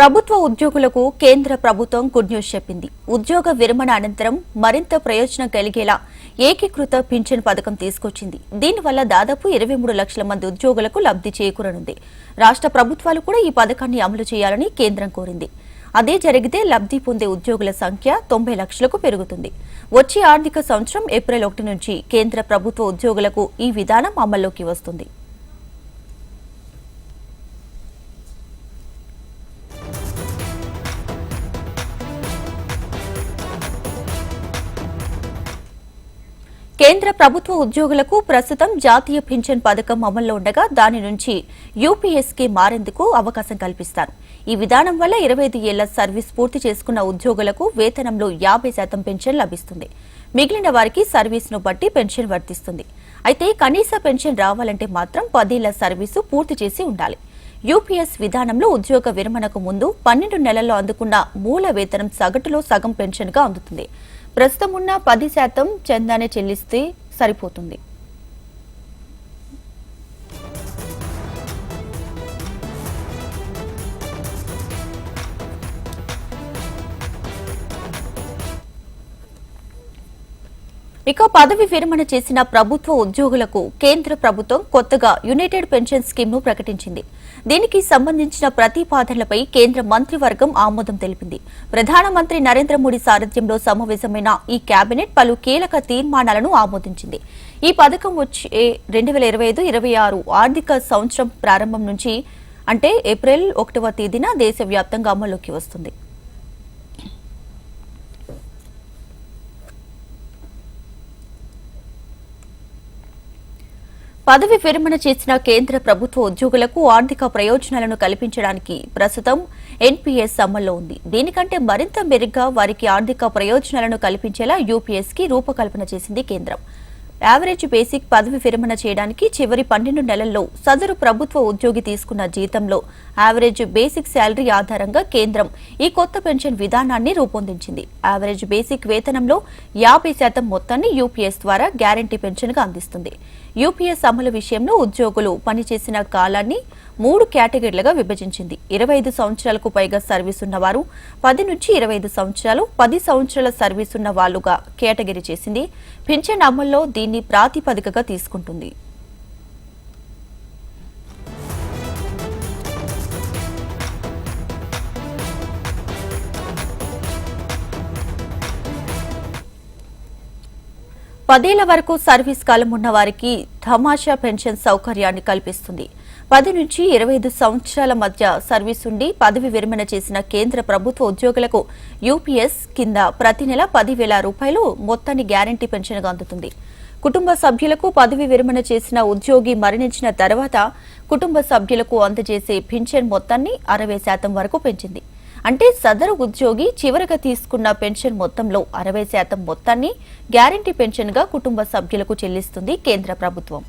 ప్రభుత్వ ఉద్యోగులకు కేంద్ర ప్రభుత్వం గుడ్ న్యూస్ చెప్పింది. ఉద్యోగ విరమణ అనంతరం మరింత ప్రయోజనం కలిగేలా ఏకీకృత పింఛన్ పథకం తీసుకొచ్చింది. దీనివల్ల దాదాపు ఇరవై మూడు లక్షల మంది ఉద్యోగులకు లబ్ధి చేకూరనుంది. రాష్ట్ర ప్రభుత్వాలు కూడా ఈ పథకాన్ని అమలు చేయాలని కేంద్రం కోరింది. అదే జరిగితే లబ్ధి పొందే ఉద్యోగుల సంఖ్య తొంభై లక్షలకు పెరుగుతుంది. వచ్చే ఆర్థిక సంవత్సరం ఏప్రిల్ ఒకటి నుంచి కేంద్ర ప్రభుత్వ ఉద్యోగులకు ఈ విధానం అమల్లోకి వస్తుంది. కేంద్ర ప్రభుత్వ ఉద్యోగులకు ప్రస్తుతం జాతీయ పింఛన్ పథకం అమల్లో ఉండగా దాని నుంచి యూపీఎస్కి మారేందుకు అవకాశం కల్పిస్తారు. ఈ విధానం వల్ల ఇరవై ఐదు ఏళ్ళ సర్వీస్ పూర్తి చేసుకున్న ఉద్యోగులకు వేతనంలో యాభై శాతం పెన్షన్ లభిస్తుంది. మిగిలిన వారికి సర్వీస్ను బట్టి పెన్షన్ వర్తిస్తుంది. అయితే కనీస పెన్షన్ రావాలంటే మాత్రం పదేళ్ళ సర్వీసు పూర్తి చేసి ఉండాలి. యూపీఎస్ విధానంలో ఉద్యోగ విరమణకు ముందు పన్నెండు నెలల్లో అందుకున్న మూల వేతనం సగటులో సగం పెన్షన్గా అందుతుంది. ప్రస్తుతం ఉన్న పది శాతం చందానే చెల్లిస్తే సరిపోతుంది. ఇక పదవి విరమణ చేసిన ప్రభుత్వ ఉద్యోగులకు కేంద్ర ప్రభుత్వం కొత్తగా యునైటెడ్ పెన్షన్ స్కీమ్ను ప్రకటించింది. దీనికి సంబంధించిన ప్రతిపాదనలపై కేంద్ర మంత్రివర్గం ఆమోదం తెలిపింది. ప్రధానమంత్రి నరేంద్ర మోడీ సారథ్యంలో సమావేశమైన ఈ కేబినెట్ పలు కీలక తీర్మానాలను ఆమోదించింది. ఈ పథకం వచ్చే రెండు వేల ఇరవై ఐదు ఇరవై ఆరు ఆర్థిక సంవత్సరం ప్రారంభం నుంచి అంటే ఏప్రిల్ ఒకటవ తేదీన దేశవ్యాప్తంగా అమల్లోకి వస్తుంది. పదవి విరమణ చేసిన కేంద్ర ప్రభుత్వ ఉద్యోగులకు ఆర్థిక ప్రయోజనాలను కల్పించడానికి ప్రస్తుతం ఎన్పీఎస్ అమల్లో ఉంది. దీనికంటే మరింత మెరుగ్గా వారికి ఆర్థిక ప్రయోజనాలను కల్పించేలా యూపీఎస్కి రూపకల్పన చేసింది కేంద్రం. యావరేజ్ బేసిక్ పదవి విరమణ చేయడానికి చివరి పన్నెండు నెలల్లో సదరు ప్రభుత్వ ఉద్యోగి తీసుకున్న జీతంలో యావరేజ్ బేసిక్ శాలరీ ఆధారంగా కేంద్రం ఈ కొత్త పెన్షన్ విధానాన్ని రూపొందించింది. యావరేజ్ బేసిక్ వేతనంలో యాభై శాతం మొత్తాన్ని యూపీఎస్ ద్వారా గ్యారంటీ పెన్షన్గా అందిస్తుంది. యూపీఎస్ అమలు విషయంలో ఉద్యోగులు పనిచేసిన కాలాన్ని మూడు కేటగిరీలుగా విభజించింది. ఇరవై ఐదు సంవత్సరాలకు పైగా సర్వీస్ ఉన్నవారు పది నుంచి ఇరవై ఐదు సంవత్సరాలు పది సంవత్సరాల సర్వీస్ ఉన్న వాళ్ళుగా కేటగిరీ చేసింది. పింఛన్ అమల్లో దీని దీన్ని ప్రాతిపదికగా తీసుకుంటుంది. పదేళ్ళ వరకు సర్వీస్ కాలం ఉన్న వారికి ధమాషా పెన్షన్ సౌకర్యాన్ని కల్పిస్తుంది. పది నుంచి ఇరవై ఐదు సంవత్సరాల మధ్య సర్వీస్ ఉండి పదవి విరమణ చేసిన కేంద్ర ప్రభుత్వ ఉద్యోగులకు యూపీఎస్ కింద ప్రతి నెల పదివేల రూపాయలు మొత్తాన్ని గ్యారంటీ పెన్షన్గా అందుతుంది. కుటుంబ సభ్యులకు పదవి విరమణ చేసిన ఉద్యోగి మరణించిన తర్వాత కుటుంబ సభ్యులకు అందజేసే పింఛన్ మొత్తాన్ని అరవై శాతం వరకు పెంచింది. అంటే సదరు ఉద్యోగి చివరగా తీసుకున్న పెన్షన్ మొత్తంలో అరవై శాతం మొత్తాన్ని గ్యారంటీ పెన్షన్గా కుటుంబ సభ్యులకు చెల్లిస్తుంది కేంద్ర ప్రభుత్వం.